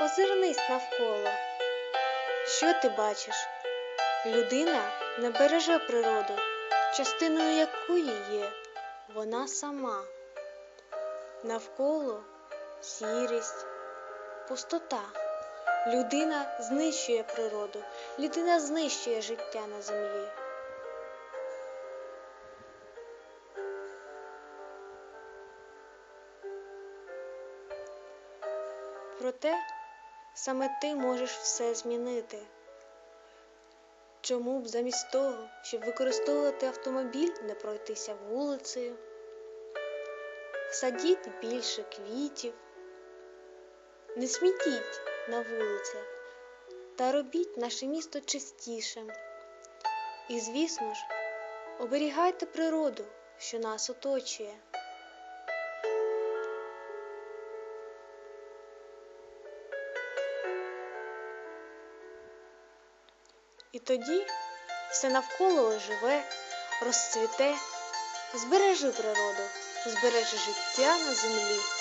озирнись навколо. Що ти бачиш? Людина не береже природу, частиною якої є вона сама. Навколо сірість, пустота. Людина знищує природу, людина знищує життя на землі. Проте саме ти можеш все змінити. Чому б замість того, щоб використовувати автомобіль, не пройтися вулицею, садіть більше квітів, не смітіть на вулицях та робіть наше місто чистішим. І, звісно ж, оберігайте природу, що нас оточує. І тоді все навколо оживе, розцвіте, збережи природу, збережи життя на землі.